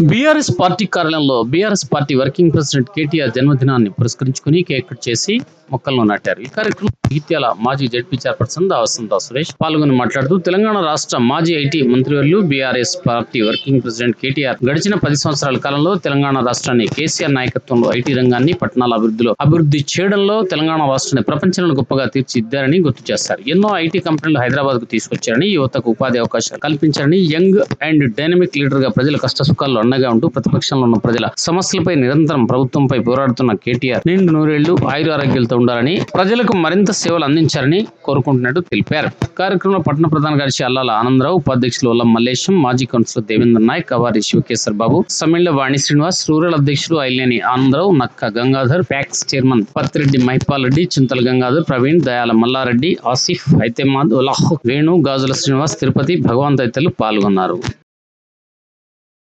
BRS party కార్యాలయంలో BRS party working president KTR జన్మదినాన్ని పురస్కరించుకుని కేక్ కట్ చేసి మొక్కలను నాటారు. ఈ కార్యక్రమంలో జగిత్యాల మాజీ జడ్పీ చైర్పర్సన్ దావసంతా సురేష్ పాల్గొని మాట్లాడుతూ తెలంగాణ రాష్ట్ర మాజీ ఐటీ మంత్రివర్యులు BRS party working president KTR గడిచిన పది సంవత్సరాల కాలంలో తెలంగాణ రాష్ట్రాన్ని కేసీఆర్ నాయకత్వంలో ఐటీ రంగాన్ని పట్టణాల అభివృద్ధిలో అభివృద్ధి చేయడంలో తెలంగాణ రాష్ట్రాన్ని ప్రపంచంలో గొప్పగా తీర్చిదిద్దారని గుర్తు చేస్తారు. ఎన్నో ఐటీ కంపెనీలు హైదరాబాద్కు తీసుకొచ్చారని యువతకు ఉపాధి అవకాశాలు కల్పించారని యంగ్ అండ్ డైనమిక్ లీడర్గా ప్రజల కష్ట సుఖాల్లో అండగా ఉంటూ ప్రతిపక్షంలో ఉన్న ప్రజల సమస్యలపై నిరంతరం ప్రభుత్వంపై పోరాడుతున్న కేటీఆర్ నిండు నూరేళ్ళు ఆయుర ఆరోగ్యాలతో ఉండాలని ప్రజలకు మరింత సేవలు అందించాలని కోరుకుంటున్నట్టు తెలిపారు. కార్యక్రమంలో పట్టణ ప్రధాన కార్యదర్శి అల్లాల ఆనందరావు ఉపాధ్యక్షులు ఉల్లం మల్లేశం మాజీ కౌన్సిలర్ దేవేంద్ర నాయక్ అవారి శివకేశ్వర్ బాబు సమ్మిళ వాణి శ్రీనివాస్ రూరల్ అధ్యక్షుడు ఐలేని ఆనందరావు నక్క గంగాధర్ ప్యాక్స్ చైర్మన్ పత్తిరెడ్డి మహిపాల్ రెడ్డి చింతల గంగాధర్ ప్రవీణ్ దయాల మల్లారెడ్డి ఆసిఫ్ హైతేమాద్ ఉలాహ్ వేణు గాజుల శ్రీనివాస్ తిరుపతి భగవాన్ తదితరులు పాల్గొన్నారు.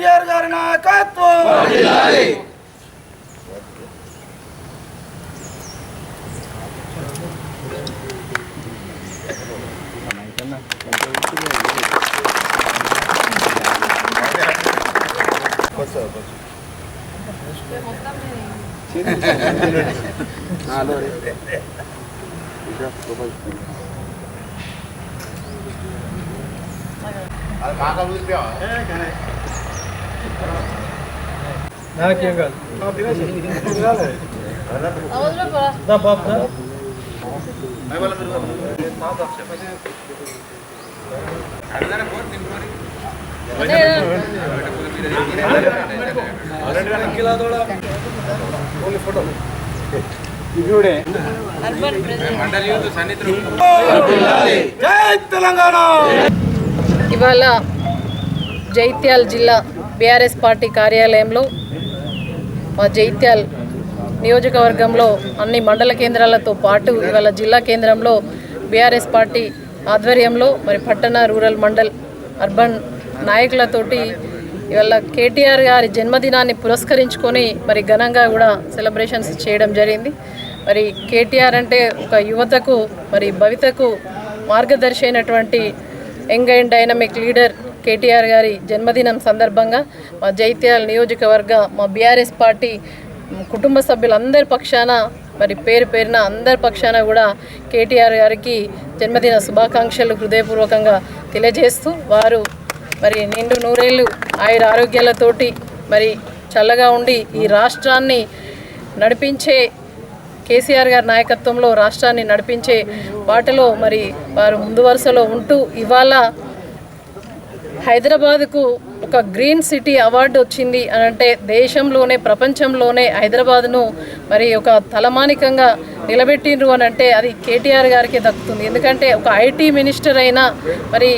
కేటీఆర్ గారి నాయకత్వం అవసరం పరా. అదే అర్బన్ ప్రెసిడెంట్ జై తెలంగాణ ఇవాళ జైత్యాల్ జిల్లా బీఆర్ఎస్ పార్టీ కార్యాలయంలో మా జైత్యాల్ నియోజకవర్గంలో అన్ని మండల కేంద్రాలతో పాటు ఇవాళ జిల్లా కేంద్రంలో బీఆర్ఎస్ పార్టీ ఆధ్వర్యంలో మరి పట్టణ రూరల్ మండల్ అర్బన్ నాయకులతోటి ఇవాళ కేటీఆర్ గారి జన్మదినాన్ని పురస్కరించుకొని మరి ఘనంగా కూడా సెలబ్రేషన్స్ చేయడం జరిగింది. మరి కేటీఆర్ అంటే ఒక యువతకు మరి భవితకు మార్గదర్శి అయినటువంటి young and dynamic leader KTR గారి జన్మదినం సందర్భంగా మా జైత్యాల నియోజకవర్గ మా బీఆర్ఎస్ పార్టీ కుటుంబ సభ్యులందరి పక్షాన మరి పేరు పేరున అందరి పక్షాన కూడా కేటీఆర్ గారికి జన్మదిన శుభాకాంక్షలు హృదయపూర్వకంగా తెలియజేస్తూ వారు మరి నిండు నూరేళ్ళు ఆయుర ఆరోగ్యాలతోటి మరి చల్లగా ఉండి ఈ రాష్ట్రాన్ని నడిపించే కేసీఆర్ గారి నాయకత్వంలో రాష్ట్రాన్ని నడిపించే వాటిలో మరి వారు ముందు వరుసలో ఉంటూ ఇవాళ హైదరాబాద్కు ఒక గ్రీన్ సిటీ అవార్డు వచ్చింది అని అంటే దేశంలోనే ప్రపంచంలోనే హైదరాబాద్ను మరి ఒక తలమానికంగా నిలబెట్టిండ్రు అని అంటే అది కేటీఆర్ గారికి దక్కుతుంది. ఎందుకంటే ఒక ఐటీ మినిస్టర్ అయినా మరి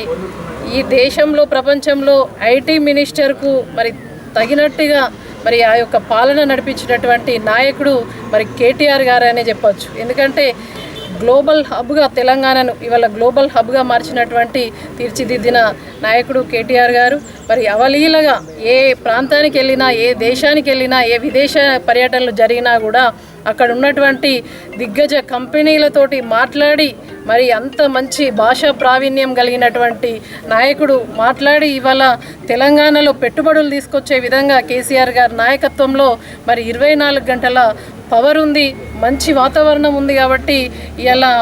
ఈ దేశంలో ప్రపంచంలో ఐటీ మినిస్టర్కు మరి తగినట్టుగా మరి ఆ యొక్క పాలన నడిపించినటువంటి నాయకుడు మరి కేటీఆర్ గారు అనే చెప్పచ్చు. ఎందుకంటే గ్లోబల్ హబ్గా తెలంగాణను ఇవాళ గ్లోబల్ హబ్గా మార్చినటువంటి తీర్చిదిద్దిన నాయకుడు కేటీఆర్ గారు. మరి అవలీలగా ఏ ప్రాంతానికి వెళ్ళినా ఏ దేశానికి వెళ్ళినా ఏ విదేశ పర్యటనలు జరిగినా కూడా అక్కడ ఉన్నటువంటి దిగ్గజ కంపెనీలతోటి మాట్లాడి మరి అంత మంచి భాషా ప్రావీణ్యం కలిగినటువంటి నాయకుడు మాట్లాడి ఇవాళ తెలంగాణలో పెట్టుబడులు తీసుకొచ్చే విధంగా కేసీఆర్ గారి నాయకత్వంలో మరి ఇరవై నాలుగు గంటల పవర్ ఉంది. మంచి వాతావరణం ఉంది కాబట్టి ఇలా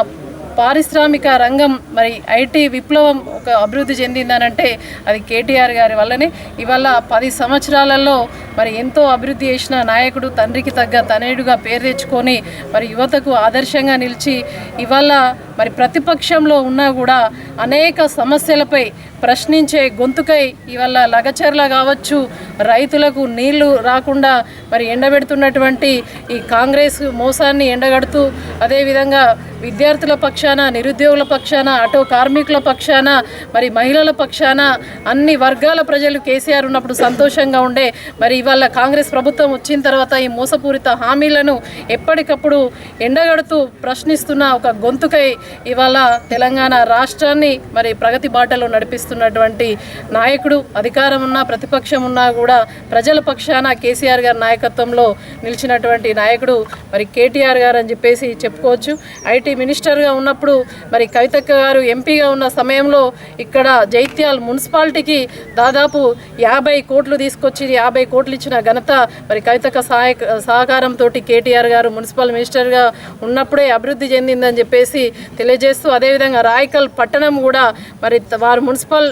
పారిశ్రామిక రంగం మరి ఐటీ విప్లవం ఒక అభివృద్ధి చెందిందనంటే అది కేటీఆర్ గారి వల్లనే. ఇవాళ పది సంవత్సరాలలో మరి ఎంతో అభివృద్ధి చేసిన నాయకుడు తండ్రికి తగ్గ తనయుడుగా పేరు తెచ్చుకొని మరి యువతకు ఆదర్శంగా నిలిచి ఇవాళ మరి ప్రతిపక్షంలో ఉన్నా కూడా అనేక సమస్యలపై ప్రశ్నించే గొంతుకై ఇవాళ లగచర్ల కావచ్చు రైతులకు నీళ్ళు రాకుండా మరి ఎండబెడుతున్నటువంటి ఈ కాంగ్రెస్ మోసాన్ని ఎండగడుతూ అదేవిధంగా విద్యార్థుల పక్షాన నిరుద్యోగుల పక్షాన ఆటో కార్మికుల పక్షాన మరి మహిళల పక్షాన అన్ని వర్గాల ప్రజలు కేసీఆర్ ఉన్నప్పుడు సంతోషంగా ఉండే మరి ఇవాళ కాంగ్రెస్ ప్రభుత్వం వచ్చిన తర్వాత ఈ మోసపూరిత హామీలను ఎప్పటికప్పుడు ఎండగడుతూ ప్రశ్నిస్తున్న ఒక గొంతుకై ఇవాళ తెలంగాణ రాష్ట్రాన్ని మరి ప్రగతి బాటలో నడిపిస్తున్నటువంటి నాయకుడు అధికారం ఉన్నా ప్రతిపక్షం ఉన్నా కూడా ప్రజల పక్షాన కేసీఆర్ గారి నాయకత్వంలో నిలిచినటువంటి నాయకుడు మరి కేటీఆర్ గారు అని చెప్పేసి చెప్పుకోవచ్చు. ఐటీ మినిస్టర్గా ఉన్నప్పుడు మరి కవితక్క గారు ఎంపీగా ఉన్న సమయంలో ఇక్కడ జైత్యాల్ మున్సిపాలిటీకి దాదాపు యాభై కోట్లు తీసుకొచ్చి యాభై కోట్లు ఇచ్చిన ఘనత మరి కవితక్క సహాయ సహకారంతో కేటీఆర్ గారు మున్సిపల్ మినిస్టర్గా ఉన్నప్పుడే అభివృద్ధి చెందిందని చెప్పేసి తెలియజేస్తూ అదేవిధంగా రాయకల్ పట్టణం కూడా మరి వారు మున్సిపల్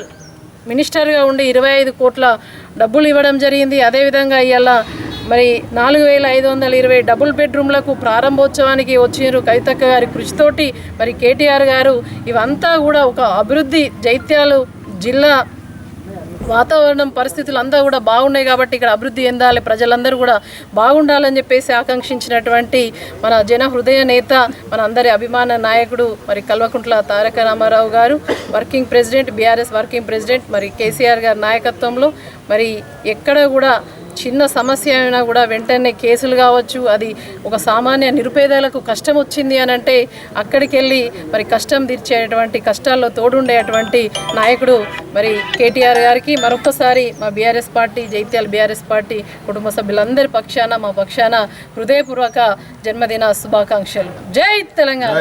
మినిస్టర్గా ఉండి ఇరవై ఐదు కోట్ల డబ్బులు ఇవ్వడం జరిగింది. అదేవిధంగా ఇవాళ మరి నాలుగు వేల ఐదు వందల ఇరవై డబుల్ బెడ్రూమ్లకు ప్రారంభోత్సవానికి వచ్చినారు కవితక్క గారి కృషితోటి మరి కేటీఆర్ గారు. ఇవంతా కూడా ఒక అభివృద్ధి జైత్యాలు జిల్లా వాతావరణం పరిస్థితులు అంతా కూడా బాగున్నాయి కాబట్టి ఇక్కడ అభివృద్ధి చెందాలి ప్రజలందరూ కూడా బాగుండాలని చెప్పేసి ఆకాంక్షించినటువంటి మన జన హృదయ నేత మన అందరి అభిమాన నాయకుడు మరి కల్వకుంట్ల తారక రామారావు గారు working president BRS working president మరి కేసీఆర్ గారి నాయకత్వంలో మరి ఎక్కడ కూడా చిన్న సమస్య అయినా కూడా వెంటనే కేసులు కావచ్చు అది ఒక సామాన్య నిరుపేదలకు కష్టం వచ్చింది అని అంటే అక్కడికి వెళ్ళి మరి కష్టం తీర్చేటువంటి కష్టాల్లో తోడుండేటువంటి నాయకుడు మరి కేటీఆర్ గారికి మరొకసారి మా BRS party Jagtial BRS party కుటుంబ సభ్యులందరి పక్షాన మా పక్షాన హృదయపూర్వక జన్మదిన శుభాకాంక్షలు. జై తెలంగాణ!